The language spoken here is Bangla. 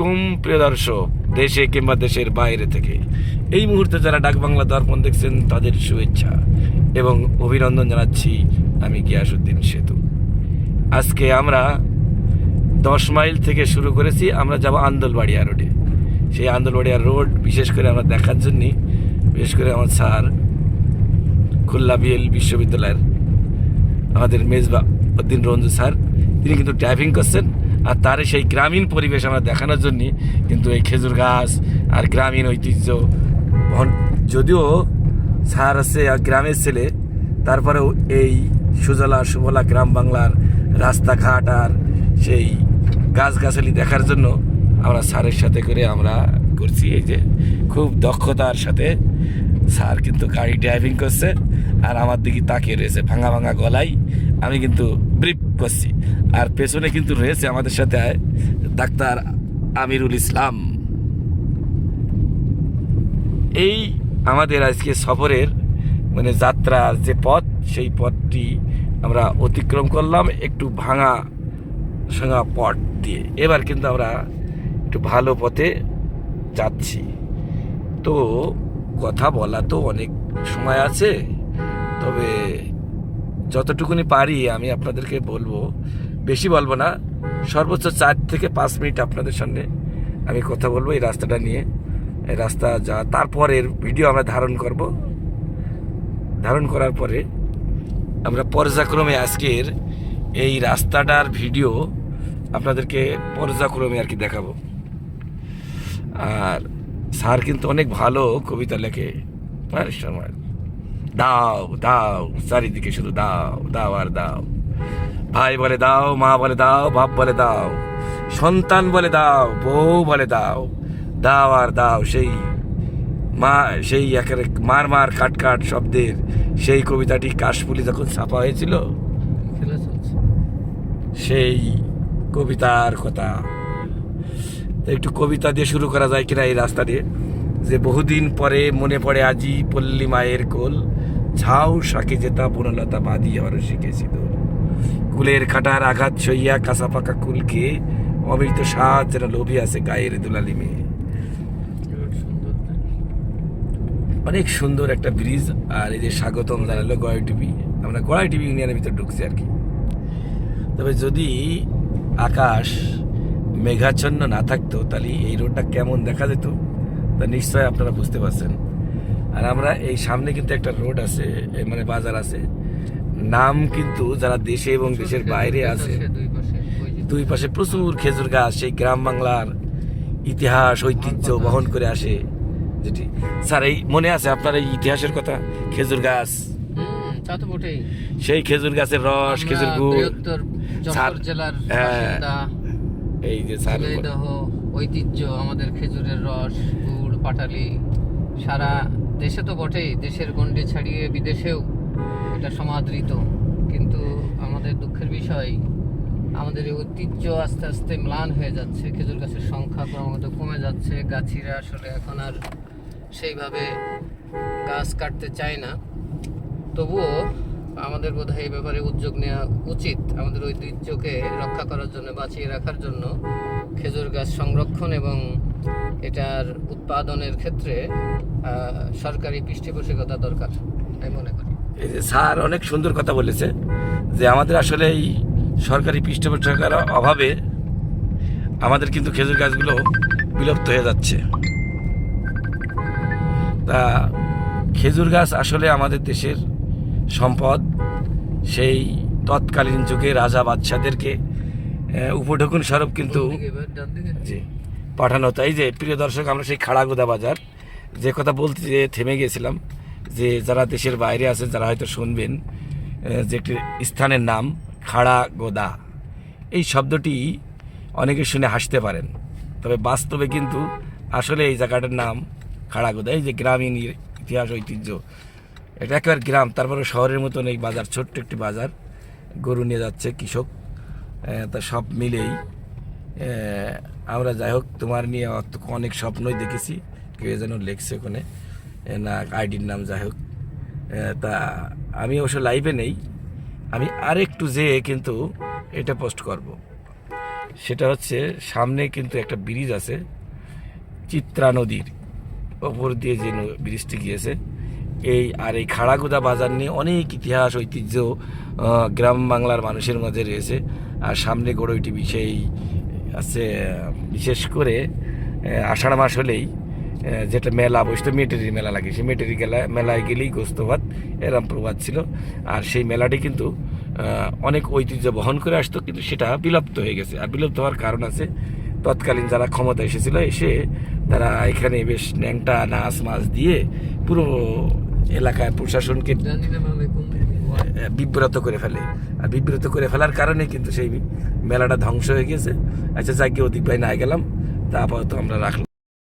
আলাইকুম, প্রিয় দর্শক, দেশে কিংবা দেশের বাইরে থেকে। এই মুহূর্তে যারা ডাক বাংলা দর্পণ দেখছেন, তাদের শুভেচ্ছা এবং অভিনন্দন জানাচ্ছি আমি গিয়াসুদ্দিন সেতু। আজকে আমরা দশ মাইল থেকে শুরু করেছি, আমরা যাব আন্দোলবাড়িয়া রোডে। সেই আন্দোলবাড়িয়া রোড বিশেষ করে আমরা দেখার জন্যই বিশেষ করে আমার স্যার খুলনা বিএল বিশ্ববিদ্যালয়ের আমাদের মেজবা উদ্দিন রঞ্জু স্যার, তিনি কিন্তু ড্রাইভিং করছেন। আর তার সেই গ্রামীণ পরিবেশ আমরা দেখানোর জন্য কিন্তু এই খেজুর গাছ আর গ্রামীণ ঐতিহ্য যদিও স্যার আছে আর গ্রামের ছেলে, তারপরেও এই সুজলা সুফলা গ্রাম বাংলার রাস্তাঘাট আর সেই গাছগাছালি দেখার জন্য আমরা স্যারের সাথে করে আমরা করছি এই যে খুব দক্ষতার সাথে স্যার কিন্তু গাড়ি ড্রাইভিং করছে আর আমার দিকে তাকিয়ে রয়েছে ভাঙা ভাঙা গলায়। আমি কিন্তু ব্রিফ করছি আর পেছনে কিন্তু রয়েছে আমাদের সাথে ডাক্তার আমিরুল ইসলাম। এই আমাদের আজকে সফরের মানে যাত্রার যে পথ, সেই পথটি আমরা অতিক্রম করলাম একটু ভাঙা সাঙা পথ দিয়ে। এবার কিন্তু আমরা একটু ভালো পথে যাচ্ছি। তো কথা বলা তো অনেক সময় আছে, তবে যতটুকুনি পারি আমি আপনাদেরকে বলব, বেশি বলব না, সর্বোচ্চ চার থেকে পাঁচ মিনিট আপনাদের সামনে আমি কথা বলব এই রাস্তাটা নিয়ে। এই রাস্তা যা, তারপরের ভিডিও আমরা ধারণ করব। ধারণ করার পরে আমরা পর্যায়ক্রমে আজকের এই রাস্তাটার ভিডিও আপনাদেরকে পর্যায়ক্রমে আর কি দেখাবো। আর স্যার কিন্তু অনেক ভালো কবিতা লেখে। আরে সময় দাও দাও, চারিদিকে শুধু দাও দাও আর দাও। ভাই বলে দাও, মা বলে দাও, বাপ বলে দাও, সন্তান বলে দাও, বউ বলে দাও দাও আর দাও, সেই মা, সেই একেবারে মার মার কাট কাট শব্দের সেই কবিতাটি কাশফুলি যখন ছাপা হয়েছিল, সেই কবিতার কথা। একটু কবিতা দিয়ে শুরু করা যায় কিনা এই রাস্তা দিয়ে? যে বহুদিন পরে মনে পড়ে আজি পল্লী মায়ের কোল ঝাউ শাকে যেতা বনলতা বাদি আরও শিখেছি কুলের খাটার আঘাত সইয়া কাঁচা পাকা কুলকে অমৃত সাজ যেটা লোভী আছে গায়ের দুলালি মেয়ে? অনেক সুন্দর একটা ব্রিজ আর এই যে স্বাগতম জানালো গড়াই টিভি। আমরা গড়াই টিভি ইউনিয়নের ভিতরে ঢুকছি আর কি। তবে যদি আকাশ মেঘাচ্ছন্ন না থাকতো তাহলে এই রোডটা কেমন দেখা যেত তা নিশ্চয় আপনারা বুঝতে পারছেন। আর আমরা এই সামনে কিন্তু একটা রোড আছে মানে বাজার আছে। নাম কিন্তু যারা দেশে এবং দেশের বাইরে আছে দুই পাশে প্রচুর খেজুর গাছ সেই গ্রাম বাংলার ইতিহাস ঐতিহ্য বহন করে আসে যেটি। স্যার এই মনে আছে আপনার এই ইতিহাসের কথা? খেজুর গাছ। সেই খেজুর গাছের রস খেজুর গুড়। জেলার হ্যাঁ, এই যে স্যার ঐতিহ্য আমাদের খেজুরের রস গুড় পাটালি সারা দেশে তো বটেই, দেশের গণ্ডি ছাড়িয়ে বিদেশেও এটা সমাদৃত। কিন্তু আমাদের দুঃখের বিষয়, আমাদের এই ঐতিহ্য আস্তে আস্তে ম্লান হয়ে যাচ্ছে, খেজুর গাছের সংখ্যা ক্রমাগত কমে যাচ্ছে, গাছিরা আসলে এখন আর সেইভাবে গাছ কাটতে চায় না। তবুও আমাদের বোধহয় এই ব্যাপারে উদ্যোগ নেওয়া উচিত, আমাদের ঐতিহ্যকে রক্ষা করার জন্য, বাঁচিয়ে রাখার জন্য খেজুর গাছ সংরক্ষণ এবং এটার উৎপাদনের ক্ষেত্রে সরকারি পৃষ্ঠপোষকতা দরকার আমি মনে করি। স্যার অনেক সুন্দর কথা বলেছে যে আমাদের আসলে এই সরকারি পৃষ্ঠপোষকের অভাবে আমাদের কিন্তু খেজুর গাছগুলো বিলুপ্ত হয়ে যাচ্ছে। তা খেজুর গাছ আসলে আমাদের দেশের সম্পদ। সেই তৎকালীন যুগে রাজা বাদশাদেরকে উপঢৌকন স্বরূপ কিন্তু? জি। পাঠানো তাই যে প্রিয় দর্শক, আমরা সেই খাড়াগোদা বাজার, যে কথা বলতে যে থেমে গিয়েছিলাম যে যারা দেশের বাইরে আছে যারা হয়তো শুনবেন যে একটি স্থানের নাম খাড়াগোদা। এই শব্দটি অনেকে শুনে হাসতে পারেন, তবে বাস্তবে কিন্তু আসলে এই জায়গাটার নাম খাড়াগোদা। এই যে গ্রামীণ ইতিহাস, ঐতিহ্য, এটা একেবারে গ্রাম তারপরে শহরের মতন এই বাজার, ছোট্ট একটি বাজার গরু নিয়ে যাচ্ছে কৃষক তা সব মিলেই আমরা যাই হোক, তোমার নিয়ে অনেক স্বপ্নই দেখেছি। কেউ যেন লেখছে ওখানে। না, আইডির নাম যাই হোক। তা আমি অবশ্য লাইভে নেই। আমি আরেকটু যেয়ে কিন্তু এটা পোস্ট করব। সেটা হচ্ছে, সামনে কিন্তু একটা ব্রিজ আছে, চিত্রা নদীর ওপর দিয়ে যে ব্রিজটি গিয়েছে। এই আর এই খাড়াগুদা বাজার নিয়ে অনেক ইতিহাস, ঐতিহ্য গ্রাম বাংলার মানুষের মাঝে রয়েছে। আর সামনে গড়ে ওইটি সেই আছে, বিশেষ করে আষাঢ় মাস হলেই যেটা মেলা বসতো মেটেরি মেলা লাগে, সেই মেটেরি গেলা, মেলায় গেলেই গোস্তভাত, এরম প্রবাদ ছিল। আর সেই মেলাটি কিন্তু অনেক ঐতিহ্য বহন করে আসতো, কিন্তু সেটা বিলুপ্ত হয়ে গেছে। আর বিলুপ্ত হওয়ার কারণ আছে, তৎকালীন যারা ক্ষমতা এসেছিল, এসে তারা এখানে বেশ ন্যাংটা, নাচ, মাছ দিয়ে পুরো এলাকায় প্রশাসনকে জানি না ভাবে কোন আহ, বিব্রত করে ফেলে। আর বিব্রত করে ফেলার কারণে কিন্তু সেই মেলাটা ধ্বংস হয়ে গেছে আচ্ছা যাকে অধিক ভাই না গেলাম। তা আপাতত আমরা রাখলাম।